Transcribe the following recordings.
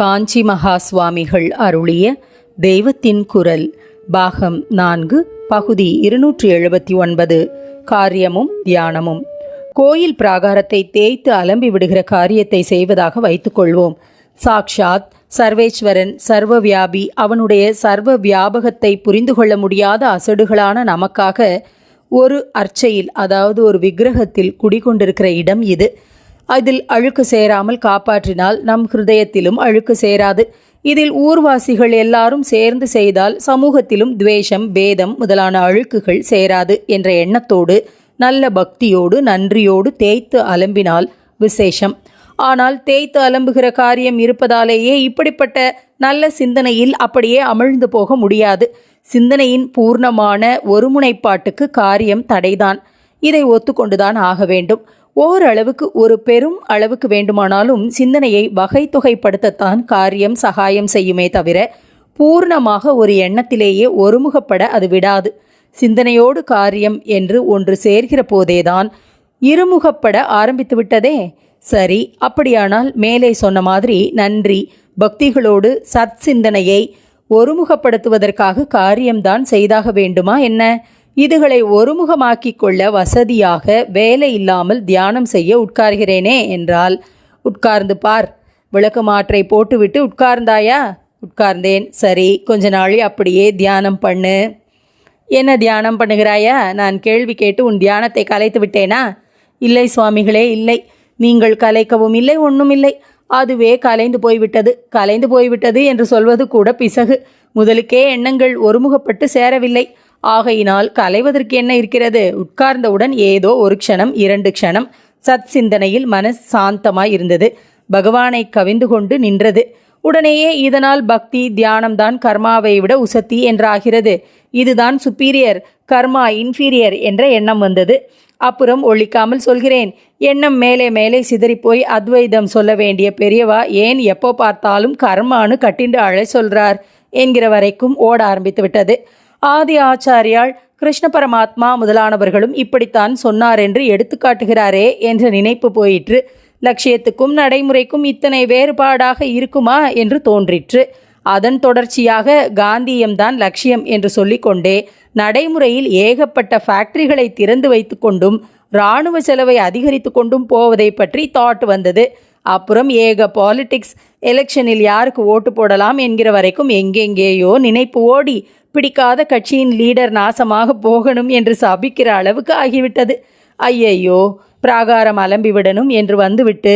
காஞ்சி மகா சுவாமிகள் அருளிய தெய்வத்தின் குரல் பாகம் நான்கு பகுதி இருநூற்றி எழுபத்தி ஒன்பது காரியமும் தியானமும். கோயில் பிராகாரத்தை தேய்த்து அலம்பி விடுகிற காரியத்தை செய்வதாக வைத்துக்கொள்வோம் சாக்ஷாத் சர்வேஸ்வரன் சர்வ வியாபி அவனுடைய சர்வ வியாபகத்தை புரிந்து கொள்ள முடியாத அசடுகளான நமக்காக ஒரு அர்ச்சையில் அதாவது ஒரு விக்கிரகத்தில் குடிகொண்டிருக்கிற இடம் இது. அதில் அழுக்கு சேராமல் காப்பாற்றினால் நம் ஹிருதயத்திலும் அழுக்கு சேராது. இதில் ஊர்வாசிகள் எல்லாரும் சேர்ந்து செய்தால் சமூகத்திலும் துவேஷம் பேதம் முதலான அழுக்குகள் சேராது என்ற எண்ணத்தோடு நல்ல பக்தியோடு நன்றியோடு தேய்த்து அலம்பினால் விசேஷம். ஆனால் தேய்த்து அலம்புகிற காரியம் இருப்பதாலேயே இப்படிப்பட்ட நல்ல சிந்தனையில் அப்படியே அமிழ்ந்து போக முடியாது. சிந்தனையின் பூர்ணமான ஒருமுனைப்பாட்டுக்கு காரியம் தடைதான். இதை ஒத்துக்கொண்டுதான் ஆக வேண்டும். ஓரளவுக்கு ஒரு பெரும் அளவுக்கு வேண்டுமானாலும் சிந்தனையை வகை தொகைப்படுத்தத்தான் காரியம் சகாயம் செய்யுமே தவிர பூர்ணமாக ஒரு எண்ணத்திலேயே ஒருமுகப்பட அது விடாது. சிந்தனையோடு காரியம் என்று ஒன்று சேர்கிற போதேதான் இருமுகப்பட ஆரம்பித்து விட்டதே. சரி அப்படியானால் மேலே சொன்ன மாதிரி நன்றி. பக்திகளோடு சத் சிந்தனையை ஒருமுகப்படுத்துவதற்காக காரியம்தான் செய்தாக வேண்டுமா என்ன? இதுகளை ஒருமுகமாக்கிக் கொள்ள வசதியாக வேலை இல்லாமல் தியானம் செய்ய உட்கார்கிறேனே என்றால் உட்கார்ந்து பார். விளக்கமாற்றை போட்டுவிட்டு உட்கார்ந்தாயா? உட்கார்ந்தேன். சரி. கொஞ்ச நாள் அப்படியே தியானம் பண்ணு. என்ன தியானம் பண்ணுகிறாயா? நான் கேள்வி கேட்டு உன் தியானத்தை கலைத்து விட்டேனா? இல்லை சுவாமிகளே இல்லை. நீங்கள் கலைக்கவும் இல்லை ஒன்றும் இல்லை. அதுவே கலைந்து போய்விட்டது. கலைந்து போய்விட்டது என்று சொல்வது கூட பிசகு. முதலுக்கே எண்ணங்கள் ஒருமுகப்பட்டு சேரவில்லை. ஆகையினால் கலைவதற்கு என்ன இருக்கிறது? உட்கார்ந்தவுடன் ஏதோ ஒரு க்ஷணம் இரண்டு க்ஷணம். சத் சிந்தனையில் மனஸ் சாந்தமாய் இருந்தது. பகவானை கவிந்து கொண்டு நின்றது. உடனேயே இதனால் பக்தி தியானம்தான் கர்மாவை விட உசத்தி என்றாகிறது. இதுதான் சுப்பீரியர் கர்மா இன்ஃபீரியர் என்ற எண்ணம் வந்தது. அப்புறம் ஒழிக்காமல் சொல்கிறேன். எண்ணம் மேலே மேலே சிதறிப்போய் அத்வைதம் சொல்ல வேண்டிய பெரியவா ஏன் எப்போ பார்த்தாலும் கர்மானு கட்டிண்டு அழை சொல்றார் என்கிற வரைக்கும் ஓட ஆரம்பித்து விட்டது. ஆதி ஆச்சாரியால் கிருஷ்ண பரமாத்மா முதலானவர்களும் இப்படித்தான் சொன்னார் என்று எடுத்துக்காட்டுகிறாரே என்ற நினைப்பு போயிற்று. லட்சியத்துக்கும் நடைமுறைக்கும் இத்தனை வேறுபாடாக இருக்குமா என்று தோன்றிற்று. அதன் தொடர்ச்சியாக காந்தியம்தான் லட்சியம் என்று சொல்லிக்கொண்டே நடைமுறையில் ஏகப்பட்ட ஃபேக்டரிகளை திறந்து வைத்துக்கொண்டும் இராணுவ செலவை அதிகரித்து கொண்டும் போவதை பற்றி தாட் வந்தது. அப்புறம் ஏக பாலிடிக்ஸ் எலெக்ஷனில் யாருக்கு ஓட்டு போடலாம் என்கிற வரைக்கும் எங்கெங்கேயோ நினைப்பு ஓடி பிடிக்காத கட்சியின் லீடர் நாசமாக போகணும் என்று சபிக்கிற அளவுக்கு ஆகிவிட்டது. ஐயையோ பிராகாரம் அலம்பிவிடணும் என்று வந்துவிட்டு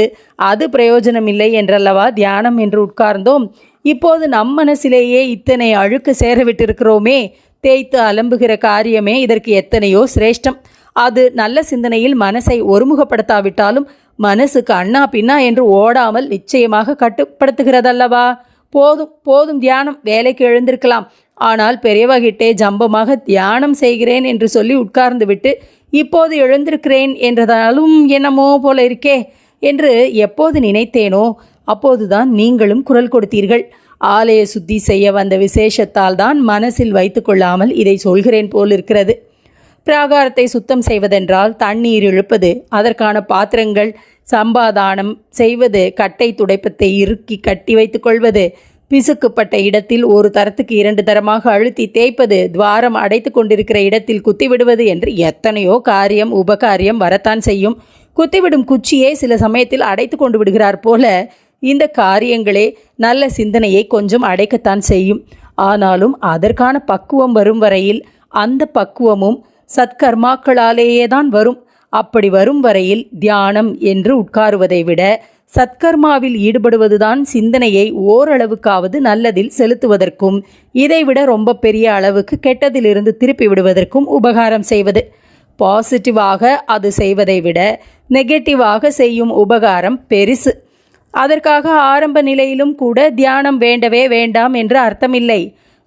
அது பிரயோஜனமில்லை என்றல்லவா தியானம் என்று உட்கார்ந்தோம். இப்போது நம் மனசிலேயே இத்தனை அழுக்கு சேரவிட்டிருக்கிறோமே தேய்த்து அலம்புகிற காரியமே இதற்கு எத்தனையோ சிரேஷ்டம். அது நல்ல சிந்தனையில் மனசை ஒருமுகப்படுத்தாவிட்டாலும் மனசுக்கு அண்ணா பின்னா என்று ஓடாமல் நிச்சயமாக கட்டுப்படுத்துகிறதல்லவா? போதும் போதும் தியானம் வேலைக்கு எழுந்திருக்கலாம். ஆனால் பெரியவகிட்டே ஜம்பமாக தியானம் செய்கிறேன் என்று சொல்லி உட்கார்ந்துவிட்டு இப்போது எழுந்திருக்கிறேன் என்றதாலும் என்னமோ போல இருக்கே என்று எப்போது நினைத்தேனோ அப்போதுதான் நீங்களும் குரல் கொடுத்தீர்கள். ஆலய சுத்தி செய்ய வந்த விசேஷத்தால் தான் மனசில் வைத்துக்கொள்ளாமல் இதை சொல்கிறேன் போல் இருக்கிறது. பிராகாரத்தை சுத்தம் செய்வதென்றால் தண்ணீர் இழுப்பது அதற்கான பாத்திரங்கள் சம்பாதானம் செய்வது கட்டை துடைப்பத்தை இறுக்கி கட்டி வைத்துக்கொள்வது பிசுக்குப்பட்ட இடத்தில் ஒரு தரத்துக்கு இரண்டு தரமாக அழுத்தி தேய்ப்பது துவாரம் அடைத்து கொண்டிருக்கிற இடத்தில் குத்திவிடுவது என்று எத்தனையோ காரியம் உபகாரியம் வரத்தான் செய்யும். குத்திவிடும் குச்சியே சில சமயத்தில் அடைத்து கொண்டு விடுகிறார் போல இந்த காரியங்களே நல்ல சிந்தனையை கொஞ்சம் அடைக்கத்தான் செய்யும். ஆனாலும் அதற்கான பக்குவம் வரும் வரையில் அந்த பக்குவமும் சத்கர்மாக்களாலேயே தான் வரும். அப்படி வரும் வரையில் தியானம் என்று உட்காருவதை விட சத்கர்மாவில் ஈடுபடுவதுதான் சிந்தனையை ஓரளவுக்காவது நல்லதில் செலுத்துவதற்கும் இதைவிட ரொம்ப பெரிய அளவுக்கு கெட்டதிலிருந்து திருப்பி விடுவதற்கும் உபகாரம் செய்வது. பாசிட்டிவாக அது செய்வதை விட நெகட்டிவாக செய்யும் உபகாரம் பெரிசு. அதற்காக ஆரம்ப நிலையிலும் கூட தியானம் வேண்டவே வேண்டாம் என்று அர்த்தமில்லை.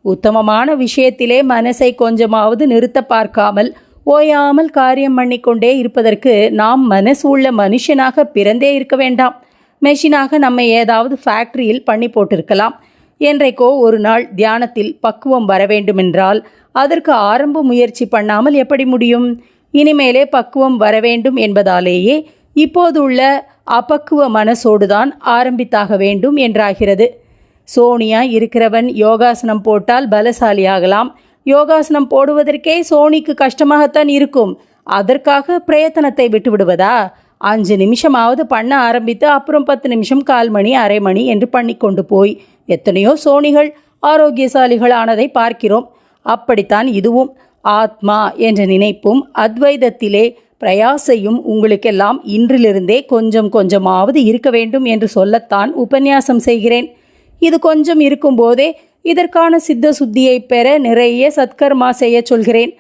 உத்தமமான விஷயத்திலே மனசை கொஞ்சமாவது நிறுத்த பார்க்காமல் ஓயாமல் காரியம் பண்ணிக்கொண்டே இருப்பதற்கு நாம் மனசு உள்ள மனுஷனாக பிறந்தே இருக்க வேண்டாம். மெஷினாக நம்மை ஏதாவது ஃபேக்டரியில் பண்ணி போட்டிருக்கலாம். என்றைக்கோ ஒரு நாள் தியானத்தில் பக்குவம் வர வேண்டுமென்றால் அதற்கு ஆரம்ப முயற்சி பண்ணாமல் எப்படி முடியும்? இனிமேலே பக்குவம் வர வேண்டும் என்பதாலேயே இப்போது உள்ள அபக்குவ மனசோடுதான் ஆரம்பித்தாக வேண்டும் என்றாகிறது. சோனியா இருக்கிறவன் யோகாசனம் போட்டால் பலசாலி ஆகலாம் யோகாசனம் போடுவதற்கே சோனிக்கு கஷ்டமாகத்தான் இருக்கும். அதற்காக பிரயத்தனத்தை விட்டு விடுவதா அஞ்சு நிமிஷமாவது பண்ண ஆரம்பித்து அப்புறம் பத்து நிமிஷம் கால் மணி அரை மணி என்று பண்ணி கொண்டு போய். எத்தனையோ சோனிகள் ஆரோக்கியசாலிகள் ஆனதை பார்க்கிறோம். அப்படித்தான் இதுவும். ஆத்மா என்ற நினைப்பும் அத்வைதத்திலே பிரயாசையும் உங்களுக்கெல்லாம் இன்றிலிருந்தே கொஞ்சம் கொஞ்சமாவது இருக்க வேண்டும் என்று சொல்லத்தான் உபன்யாசம் செய்கிறேன். இது கொஞ்சம் இருக்கும்போதே இதற்கான சித்த சுத்தியை பெற நிறைய சத்கர்மா செய்ய சொல்கிறேன்.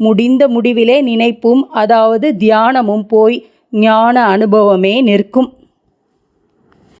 முடிந்த முடிவிலே நினைப்பும் அதாவது தியானமும் போய் ஞான அனுபவமே நிற்கும்.